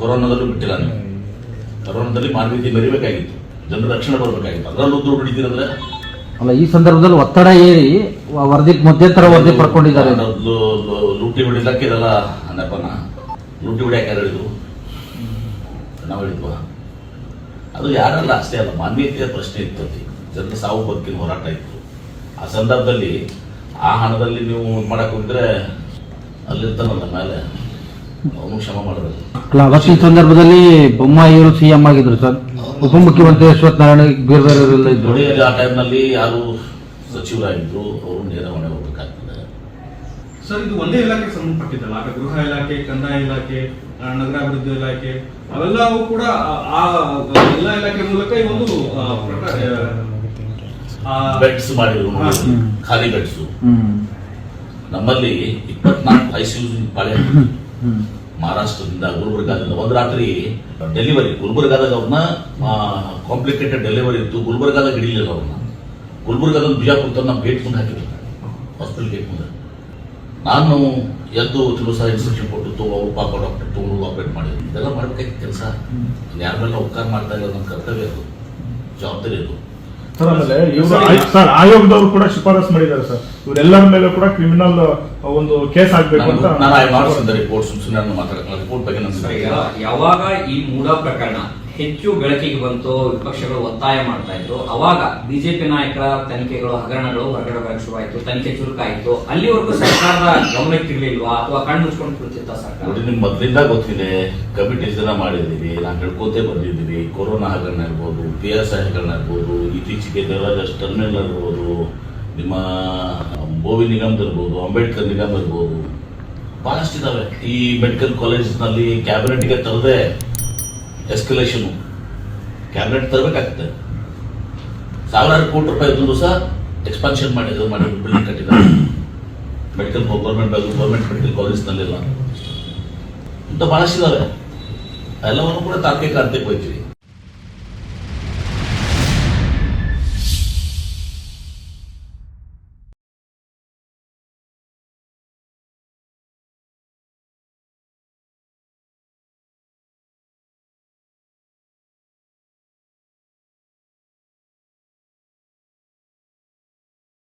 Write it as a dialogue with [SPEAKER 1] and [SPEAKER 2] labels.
[SPEAKER 1] ಕೊರೋನಾದಲ್ಲೂ ಬಿಟ್ಟಿಲ್ಲ ನೀವು. ಕೊರೋನಾದಲ್ಲಿ ಮಾನವೀಯತೆ ಮೆರಿಬೇಕಾಗಿತ್ತು ಜನರ ರಕ್ಷಣೆ ಬರಬೇಕಾಗಿತ್ತು. ಅದರಲ್ಲೂ ದೂರು ಹಿಡಿದಿರಂದ್ರೆ
[SPEAKER 2] ಅಲ್ಲ ಈ ಸಂದರ್ಭದಲ್ಲಿ ಒತ್ತಡ ಏರಿ ವರದಿ ಮಧ್ಯಂತರ ವರದಿ ಪಡ್ಕೊಂಡಿದ್ದಾರೆ.
[SPEAKER 1] ಲೂಟಿ ಹೊಡಿಲಕ್ಕೆ ಇದೆಲ್ಲ ನೆಪನ ಲೂಟಿ ಹೊಡಿಯಕ್ಕೆ ಯಾರು ಹೇಳಿದ್ರು? ನಾವು ಹೇಳಿದ್ವಾ? ಅದು ಯಾರಲ್ಲ ಅಷ್ಟೇ ಅಲ್ಲ. ಮಾನ್ಯತೆಯ ಪ್ರಶ್ನೆ ಇತ್ತು. ಜನರ ಸಾವು ಬದುಕಿನ ಹೋರಾಟ ಇತ್ತು. ಆ ಸಂದರ್ಭದಲ್ಲಿ ಆ ಹಣದಲ್ಲಿ ನೀವು ಮಾಡಕ್ಕೆ ಮಾಡಕ್ ಹೋಗಿದ್ರೆ ಅಲ್ಲಿರ್ತಾನಲ್ಲ ಮೇಲೆ. ಅವನು ಶ್ರಮ ಮಾಡಬೇಕು.
[SPEAKER 2] ಅಲ್ಲ ಅವತ್ತಿನ ಸಂದರ್ಭದಲ್ಲಿ ಬೊಮ್ಮಾಯಿಯವರು ಸಿಎಂ ಆಗಿದ್ರು ಸರ್. ಉಪಮುಖ್ಯಮಂತ್ರಿ ಅಶ್ವತ್ ನಾರಾಯಣ ಬೇರೆ ಬೇರೆ ಇದ್ರು.
[SPEAKER 1] ನೋಡಿ ಆ ಟೈಮ್ನಲ್ಲಿ ಯಾರು ಸಚಿವರಾಗಿದ್ರು ಅವರು ನೇರ ಹೊಣೆ ಹೋಗ್ಬೇಕಾಗ್ತದೆ.
[SPEAKER 3] ಸರ್ ಇದು ಒಂದೇ ಇಲಾಖೆಗೆ ಸಂಬಂಧಪಟ್ಟಿದ್ದಲ್ಲ? ಆಗ ಗೃಹ ಇಲಾಖೆ ಕಂದಾಯ ಇಲಾಖೆ ಆ, ನಗರಾಭಿವೃದ್ಧಿ ಇಲಾಖೆ ಅವೆಲ್ಲವೂ ಕೂಡ ಆ- ಆ ಎಲ್ಲ ಇಲಾಖೆ ಮೂಲಕ ಈ ಒಂದು ಆ,
[SPEAKER 1] ಬೆಡ್ಸ್ ಮಾಡಿದ್ರು ನೋಡಿ.
[SPEAKER 2] ಹ್ಮ್.
[SPEAKER 1] ಖಾಲಿ ಬೆಡ್ಸ್
[SPEAKER 2] ಹ್ಮ್.
[SPEAKER 1] ನಮ್ಮಲ್ಲಿ ಇಪ್ಪತ್ನಾಲ್ಕು ಐಸಿಯು ಪಾಳೆ
[SPEAKER 2] ಹ್ಮ್.
[SPEAKER 1] ಮಹಾರಾಷ್ಟ್ರದಿಂದ ಗುಲ್ಬರ್ಗಾದಿಂದ. ಒಂದು ರಾತ್ರಿ ಡೆಲಿವರಿ ಗುಲ್ಬರ್ಗಾದಾಗ ಅವ್ರನ್ನ ಕಾಂಪ್ಲಿಕೇಟೆಡ್ ಡೆಲಿವರಿ ಇತ್ತು. ಗುಲ್ಬರ್ಗಾದಾಗ ಹಿಡಿಲಿಲ್ಲ ಅವ್ರನ್ನ. ಗುಲ್ಬರ್ಗಾದಲ್ಲಿ ಬಿಜಾಪುರ ತನ್ನ ನಮ್ಮ ಗೇಟ್ ಮುಂದೆ ಹಾಕಿದ್ರು. ಹಾಸ್ಪಿಟಲ್ ಗೇಟ್ ಮುಂದೆ. ನಾನು ಎದ್ದು ಕೆಲವು ಸಹ ಇನ್ಸ್ಟ್ರಕ್ಷನ್ ಕೊಟ್ಟು ತುಂಬ ಅವ್ರು ಪಾಪ ಡಾಕ್ಟರ್ ತಗೊಂಡು ಆಪರೇಟ್ ಮಾಡಿದ್ರು. ಇದೆಲ್ಲ ಮಾಡ್ಬೇಕಾಗಿತ್ತು ಕೆಲಸ. ಯಾರ ಮೇಲೆ ಉಪಕಾರ ಮಾಡ್ತಾ ಇರೋದು ನನ್ನ ಕರ್ತವ್ಯ ಅದು. ಜವಾಬ್ದಾರಿ ಅದು.
[SPEAKER 4] ಸರ್ ಆಮೇಲೆ ಇವರು ಸರ್ ಆಯೋಗದವರು ಕೂಡ ಶಿಫಾರಸ್ ಮಾಡಿದ್ದಾರೆ ಸರ್. ಇವರೆಲ್ಲರ ಮೇಲೆ ಕೂಡ ಕ್ರಿಮಿನಲ್ ಒಂದು ಕೇಸ್ ಆಗ್ಬೇಕು ಅಂತ
[SPEAKER 1] ನಾನು- ರಿಪೋರ್ಟ್ ಸುಮ್ಮನೆ ರಿಪೋರ್ಟ್ ಬಗ್ಗೆ
[SPEAKER 5] ಸರ್, ಯಾವಾಗ ಈ ಮೂಡ ಪ್ರಕರಣ ಹೆಚ್ಚು ಬೆಳಕಿಗೆ ಬಂತು, ವಿಪಕ್ಷಗಳು ಒತ್ತಾಯ ಮಾಡ್ತಾ ಇದ್ರು. ಅವಾಗ ಬಿಜೆಪಿ ನಾಯಕರ ತನಿಖೆಗಳು, ಹಗರಣಗಳು ಹೊರಗಡೆ ಬರಕ್ಕೆ ಶುರುವಾಯಿತು ತನಿಖೆ ಚುರುಕಾಯಿತು. ಅಲ್ಲಿವರೆಗೂ ಸರ್ಕಾರದ ಗಮನಕ್ಕಿರ್ಲಿಲ್ವಾ ಅಥವಾ ಕಣ್ಣು ಮುಚ್ಕೊಂಡು ಕುಳಿತಿತ್ತ ಸರ್ಕಾರ?
[SPEAKER 1] ನಿಮ್ಗೆ ಮೊದಲಿಂದ ಗೊತ್ತಿದೆ, ಕಮಿಟೀಸ್ ಜನ ಮಾಡಿದ್ದೀವಿ ನಾವು ಹೇಳ್ಕೋತೇ ಬಂದಿದ್ದೀವಿ ಕೊರೋನಾ ಹಗರಣ ಇರ್ಬೋದು ಪಿ ಎಸ್ ಐ ಹಗರಣ ಇರ್ಬೋದು ಇತ್ತೀಚೆಗೆ ದೇವರಾಜ್ ಟರ್ಮಿನಲ್ ಇರ್ಬೋದು ನಿಮ್ಮ ಬೋವಿ ನಿಗಮ್ ಇರ್ಬೋದು ಅಂಬೇಡ್ಕರ್ ನಿಗಮ್ ಇರ್ಬೋದು ಬಹಳಷ್ಟು ಇದಾವೆ ಈ ಮೆಡಿಕಲ್ ಕಾಲೇಜ್ನಲ್ಲಿ ಕ್ಯಾಬಿನೆಟ್ಗೆ ತರದೆ ಎಸ್ಕಲೇಷನ್ ಕ್ಯಾಬಿನೆಟ್ ತರಬೇಕಾಗ್ತದೆ ಸಾವಿರಾರು ಕೋಟಿ ರೂಪಾಯಿ ಒಂದು ಸಹ ಎಕ್ಸ್ಪಾನ್ಷನ್ ಮಾಡಿದ್ರು ಮಾಡಿ ಬಿಲ್ಡಿಂಗ್ ಕಟ್ಟಿದ್ದಾರೆ. ಮೆಡಿಕಲ್ ಗೌರ್ಮೆಂಟ್ ಗೌರ್ಮೆಂಟ್ ಮೆಡಿಕಲ್ ಕಾಲೇಜ್ನಲ್ಲಿಲ್ಲ ಇಂಥ ಬಹಳಷ್ಟು ಇದಾವೆ ಎಲ್ಲವನ್ನು ಕೂಡ ತಾರ್ಕಿಕ ಅರ್ಥಕ್ಕೆ ಹೋಯ್ತೀವಿ